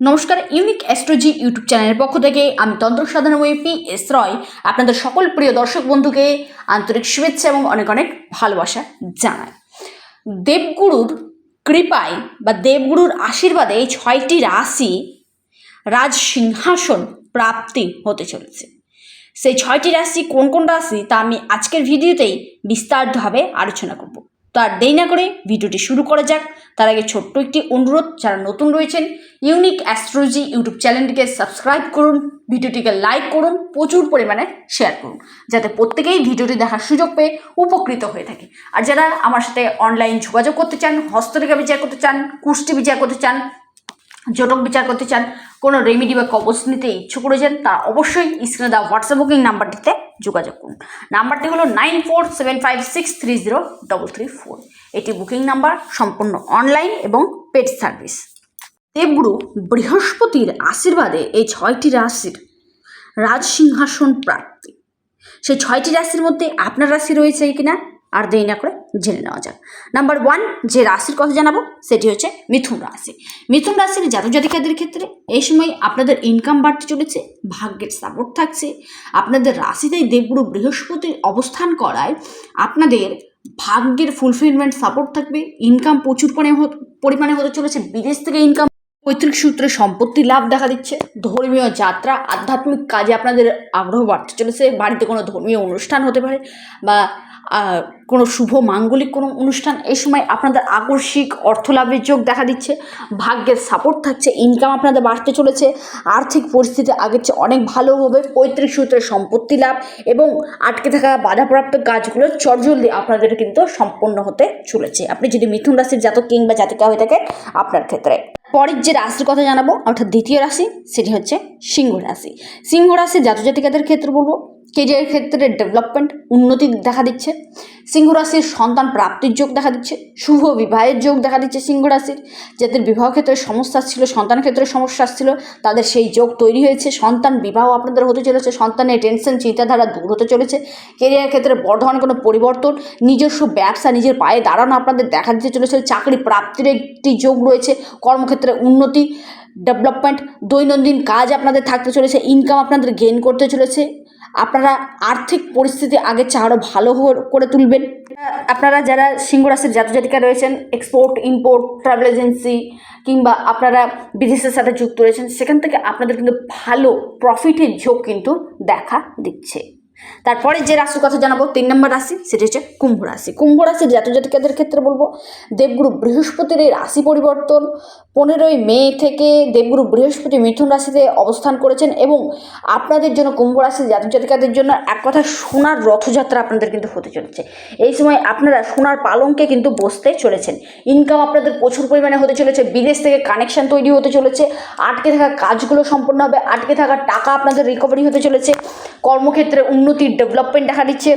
নমস্কার unique অ্যাস্ট্রোজি YouTube চ্যানেলের পক্ষ থেকে আমি তন্ত্র সাধনা পি এস রয়। আপনাদের সকল প্রিয় দর্শক বন্ধুকে আন্তরিক শুভেচ্ছা এবং অনেক অনেক ভালোবাসা জানাই। দেবগুরুর কৃপায় বা দেবগুরুর আশীর্বাদে এই ছয়টি রাশি রাজ সিংহাসন প্রাপ্তি হতে চলেছে। সেই ছয়টি রাশি কোন কোন রাশি তা আমি আজকের ভিডিওতেই বিস্তারিতভাবে আলোচনা করব। তো আর দেরি না করে ভিডিওটি শুরু করা যাক। তার আগে ছোট্ট একটি অনুরোধ, যারা নতুন রয়েছেন, ইউনিক অ্যাস্ট্রোলজি ইউটিউব চ্যানেলটিকে সাবস্ক্রাইব করুন, ভিডিওটিকে লাইক করুন, প্রচুর পরিমাণে শেয়ার করুন, যাতে প্রত্যেকেই ভিডিওটি দেখার সুযোগ পেয়ে উপকৃত হয়ে থাকে। আর যারা আমার সাথে অনলাইন যোগাযোগ করতে চান হস্তরেখা বিচার করতে চান কুষ্টি বিচার করতে চান জটক বিচার করতে চান, কোনো রেমিডি বা কবচ নিতে ইচ্ছুক রয়েছেন তারা অবশ্যই স্ক্রিনে দেওয়া হোয়াটসঅ্যাপ বুকিং নাম্বারটিতে যোগাযোগ করুন। নাম্বারটি হলো nine four seven five six three zero double three four এটি বুকিং নাম্বার সম্পূর্ণ অনলাইন এবং পেড সার্ভিস দেবগুরু বৃহস্পতির আশীর্বাদে এই ছয়টি রাশির রাজসিংহাসন প্রাপ্তি সেই ছয়টি রাশির মধ্যে আপনার রাশি রয়েছে কিনা? আর দেরি না করে জেনে নেওয়া যাক। নাম্বার ওয়ান যে রাশির কথা জানাব, সেটি হচ্ছে মিথুন রাশি। মিথুন রাশির জাতক জাতিকাদের ক্ষেত্রে এই সময় আপনাদের ইনকাম বাড়তে চলেছে, ভাগ্যের সাপোর্ট থাকছে। আপনাদের রাশিতেই দেবগুরু বৃহস্পতির অবস্থান করায় আপনাদের ভাগ্যের ফুলফিলমেন্ট সাপোর্ট থাকবে ইনকাম প্রচুর পরিমাণে পরিমাণে হতে চলেছে, বিদেশ থেকে ইনকাম পৈতৃক সূত্রে সম্পত্তি লাভ দেখা দিচ্ছে। ধর্মীয় যাত্রা, আধ্যাত্মিক কাজে আপনাদের আগ্রহ বাড়তে চলেছে। বাড়িতে কোনো ধর্মীয় অনুষ্ঠান হতে পারে বা কোনো শুভ মাঙ্গলিক কোনো অনুষ্ঠান এই সময় আপনাদের আকস্মিক অর্থ লাভের যোগ দেখা দিচ্ছে। ভাগ্যের সাপোর্ট থাকছে ইনকাম আপনাদের বাড়তে চলেছে। আর্থিক পরিস্থিতি আগের চেয়ে অনেক ভালো হবে। পৈতৃক সূত্রে সম্পত্তি লাভ এবং আটকে থাকা বাধাপ্রাপ্ত কাজগুলো চটজলদি আপনাদের কিন্তু সম্পন্ন হতে চলেছে। আপনি যদি মিথুন রাশির জাতক কিংবা জাতিকা হয়ে থাকে আপনার ক্ষেত্রে। পরের যে রাশির কথা জানাব, অর্থাৎ দ্বিতীয় রাশি, সেটি হচ্ছে সিংহ রাশি। সিংহ রাশি জাতজাতিকাদের ক্ষেত্রে বলব কেরিয়ারের ক্ষেত্রে ডেভেলপমেন্ট উন্নতি দেখা দিচ্ছে। সিংহ রাশির সন্তান প্রাপ্তির যোগ দেখা দিচ্ছে। শুভ বিবাহের যোগ দেখা দিচ্ছে সিংহ রাশির। যাদের বিবাহ ক্ষেত্রে সমস্যা ছিল, সন্তান ক্ষেত্রে সমস্যা ছিল, তাদের সেই যোগ তৈরি হয়েছে। সন্তান বিবাহ আপনাদের হতে চলেছে। সন্তানের টেনশন চিন্তাধারা দূর হতে চলেছে। কেরিয়ার ক্ষেত্রে বড় ধরনের কোনো পরিবর্তন, নিজস্ব ব্যবসা, নিজের পায়ে দাঁড়ানো আপনাদের দেখা দিতে চলেছে। চাকরি প্রাপ্তির একটি যোগ রয়েছে। কর্মক্ষেত্রে উন্নতি ডেভেলপমেন্ট দৈনন্দিন কাজ আপনাদের থাকতে চলেছে। ইনকাম আপনাদের গেইন করতে চলেছে। আপনারা আর্থিক পরিস্থিতি আগে আরও ভালো করে তুলবেন। আপনারা যারা সিংহ রাশির জাতক জাতিকা রয়েছেন এক্সপোর্ট ইম্পোর্ট ট্রাভেল এজেন্সি কিংবা আপনারা বিদেশের সাথে যুক্ত রয়েছেন, সেখান থেকে আপনাদের কিন্তু ভালো প্রফিটের ঝোঁক কিন্তু দেখা দিচ্ছে। তারপরে যে রাশির কথা জানাব, তিন নম্বর রাশি, সেটি হচ্ছে কুম্ভ রাশি। কুম্ভ রাশির জাতক জাতিকাদের ক্ষেত্রে বলব, দেবগুরু বৃহস্পতির এই রাশি পরিবর্তন পনেরোই মে থেকে দেবগুরু বৃহস্পতি মিথুন রাশিতে অবস্থান করেছেন এবং আপনাদের জন্য কুম্ভ রাশির জাতক জাতিকাদের জন্য এক কথা সোনার রথযাত্রা আপনাদের কিন্তু হতে চলেছে। এই সময় আপনারা সোনার পালঙ্কে কিন্তু বসতে চলেছেন। ইনকাম আপনাদের প্রচুর পরিমাণে হতে চলেছে, বিদেশ থেকে কানেকশন তৈরি হতে চলেছে, আটকে থাকা কাজগুলো সম্পূর্ণ হবে, আটকে থাকা টাকা আপনাদের রিকভারি হতে চলেছে। কর্মক্ষেত্রে উন্নতির ডেভেলপমেন্ট দেখা দিচ্ছে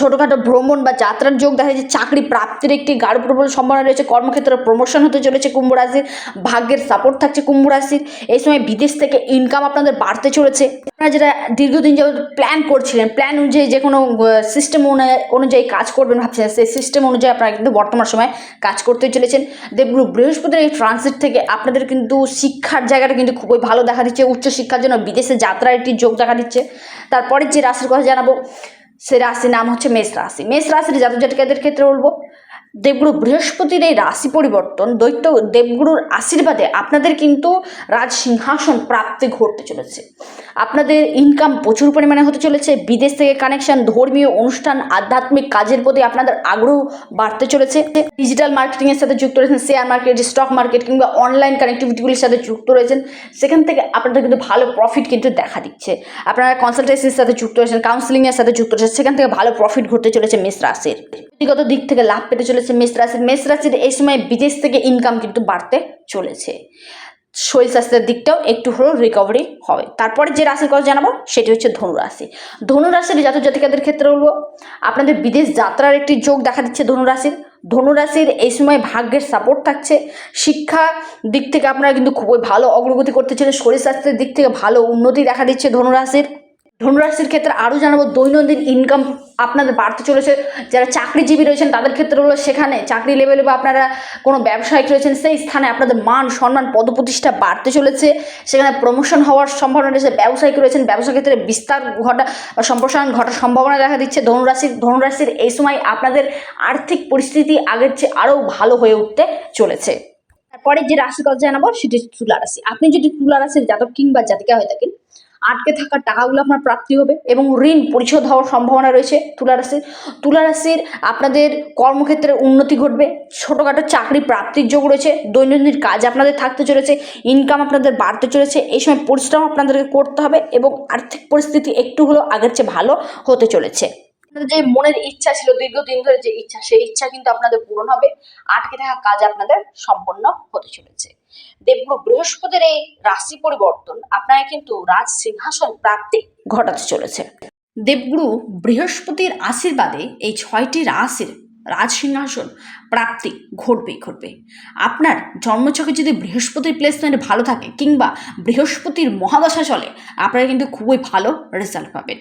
ছোটোখাটো ভ্রমণ বা যাত্রার যোগ দেখা যাচ্ছে চাকরি প্রাপ্তির একটি গাঢ় প্রবল সম্ভাবনা রয়েছে। কর্মক্ষেত্রে প্রমোশন হতে চলেছে কুম্ভ রাশির ভাগ্যের সাপোর্ট থাকছে কুম্ভ রাশির এই সময় বিদেশ থেকে ইনকাম আপনাদের বাড়তে চলেছে। আপনারা যেটা দীর্ঘদিন যাবত প্ল্যান করছিলেন প্ল্যান অনুযায়ী যে কোনো সিস্টেম অনুযায়ী কাজ করবেন ভাবছেন সেই সিস্টেম অনুযায়ী আপনারা কিন্তু বর্তমান সময়ে কাজ করতে চলেছেন। দেবগুরু বৃহস্পতির এই ট্রানজিট থেকে আপনাদের কিন্তু শিক্ষার জায়গাটা কিন্তু খুবই ভালো দেখা দিচ্ছে। উচ্চশিক্ষার জন্য বিদেশে যাত্রার একটি যোগ দেখা দিচ্ছে। তারপরে যে রাশির কথা জানাব সে রাশির নাম হচ্ছে মেষ রাশি। মেষ রাশির জাতক জাতিকাদের ক্ষেত্রে বলব দেবগুরু বৃহস্পতির এই রাশি পরিবর্তন, দৈত্য দেবগুরুর আশীর্বাদে আপনাদের কিন্তু রাজ সিংহাসন প্রাপ্তি ঘটতে চলেছে। আপনাদের ইনকাম প্রচুর পরিমাণে হতে চলেছে, বিদেশ থেকে কানেকশন ধর্মীয় অনুষ্ঠান, আধ্যাত্মিক কাজের প্রতি আপনাদের আগ্রহ বাড়তে চলেছে। ডিজিটাল মার্কেটিংয়ের সাথে যুক্ত রয়েছেন শেয়ার মার্কেট স্টক মার্কেট কিংবা অনলাইন কানেক্টিভিটিগুলির সাথে যুক্ত রয়েছেন। সেখান থেকে আপনাদের কিন্তু ভালো প্রফিট কিন্তু দেখা দিচ্ছে। আপনারা কনসালটেন্সির সাথে যুক্ত রয়েছেন কাউন্সিলিংয়ের সাথে যুক্ত রয়েছেন, সেখান থেকে ভালো প্রফিট ঘটতে চলেছে মেষ রাশির। ব্যক্তিগত দিক থেকে লাভ পেতে চলেছে মেষ রাশির মেষ রাশির এই সময় বিদেশ থেকে ইনকাম কিন্তু বাড়তে চলেছে। শরীর স্বাস্থ্যের দিকটাও একটু হলেও রিকভারি হবে। তারপরে যে রাশির কথা জানাব, সেটি হচ্ছে ধনুরাশি। ধনুরাশির জাতক জাতিকাদের ক্ষেত্রে হলো আপনাদের বিদেশ যাত্রার একটি যোগ দেখা দিচ্ছে ধনুরাশির। ধনুরাশির এই সময় ভাগ্যের সাপোর্ট থাকছে। শিক্ষা দিক থেকে আপনারা কিন্তু খুবই ভালো অগ্রগতি করতে চলে শরীর স্বাস্থ্যের দিক থেকে ভালো উন্নতি দেখা দিচ্ছে ধনুরাশির। ধনুরাশির ক্ষেত্রে আরও জানাব দৈনন্দিন ইনকাম আপনাদের বাড়তে চলেছে। যারা চাকরিজীবী রয়েছেন, তাদের ক্ষেত্রে হলো সেখানে চাকরি লেভেলে বা আপনারা কোনো ব্যবসায়িক রয়েছেন, সেই স্থানে আপনাদের মান সম্মান পদপ্রতিষ্ঠা বাড়তে চলেছে। সেখানে প্রমোশন হওয়ার সম্ভাবনা রয়েছে, ব্যবসায়িক রয়েছেন ব্যবসা ক্ষেত্রে বিস্তার ঘটা বা সম্প্রসারণ ঘটার সম্ভাবনা দেখা দিচ্ছে। ধনুরাশির ধনুরাশির এই সময় আপনাদের আর্থিক পরিস্থিতি আগের চেয়ে আরও ভালো হয়ে উঠতে চলেছে। তারপরে যে রাশির কথা জানাব, সেটি হচ্ছে তুলা রাশি। আপনি যদি তুলা রাশির জাতক কিংবা জাতিকা হয়ে থাকেন আটকে থাকা টাকাগুলো আপনার প্রাপ্তি হবে এবং ঋণ পরিশোধ হওয়ার সম্ভাবনা রয়েছে তুলা তুলারাশির তুলা রাশির আপনাদের কর্মক্ষেত্রে উন্নতি ঘটবে, ছোটোখাটো চাকরি প্রাপ্তির যোগ রয়েছে, দৈনন্দিন কাজ আপনাদের থাকতে চলেছে ইনকাম আপনাদের বাড়তে চলেছে, এই সময় পরিশ্রম আপনাদেরকে করতে হবে এবং আর্থিক পরিস্থিতি একটু হলেও আগের চেয়ে ভালো হতে চলেছে। আপনাদের যে মনের ইচ্ছা ছিল, দীর্ঘদিন ধরে যে ইচ্ছা, সেই ইচ্ছা কিন্তু আপনাদের পূরণ হবে। আটকে থাকা কাজ আপনাদের সম্পন্ন হতে চলেছে। দেবগুরু বৃহস্পতির এই রাশি পরিবর্তন আপনারা কিন্তু রাজ সিংহাসন প্রাপ্তি ঘটাতে চলেছে। দেবগুরু বৃহস্পতির আশীর্বাদে এই ছয়টি রাশির রাজ সিংহাসন প্রাপ্তি ঘটবেই ঘটবে। আপনার জন্মছকে যদি বৃহস্পতির প্লেসমেন্ট ভালো থাকে কিংবা বৃহস্পতির মহাদশা চলে আপনারা কিন্তু খুবই ভালো রেজাল্ট পাবেন।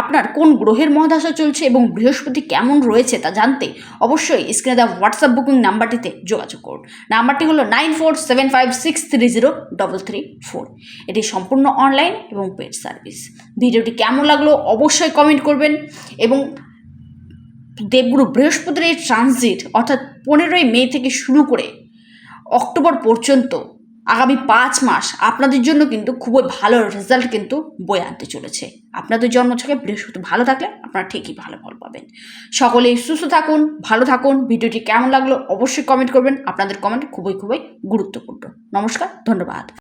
আপনার কোন গ্রহের মহাদশা চলছে এবং বৃহস্পতি কেমন রয়েছে তা জানতে অবশ্যই স্ক্রিনে দেওয়া হোয়াটসঅ্যাপ বুকিং নাম্বারটিতে যোগাযোগ করুন। নাম্বারটি হলো nine four seven five six three zero double three four এটি সম্পূর্ণ অনলাইন এবং পেড সার্ভিস ভিডিওটি কেমন লাগল অবশ্যই কমেন্ট করবেন এবং দেবগুরু বৃহস্পতির এই ট্রানজিট অর্থাৎ পনেরোই মে থেকে শুরু করে অক্টোবর পর্যন্ত, আগামী পাঁচ মাস আপনাদের জন্য কিন্তু খুবই ভালো রেজাল্ট কিন্তু বয়ে আনতে চলেছে। আপনাদের জন্ম জন্মছকে বৃহস্পতি ভালো থাকলে আপনারা ঠিকই ভালো ফল পাবেন। সকলেই সুস্থ থাকুন, ভালো থাকুন। ভিডিওটি কেমন লাগল অবশ্যই কমেন্ট করবেন। আপনাদের কমেন্ট খুবই খুবই গুরুত্বপূর্ণ। নমস্কার, ধন্যবাদ।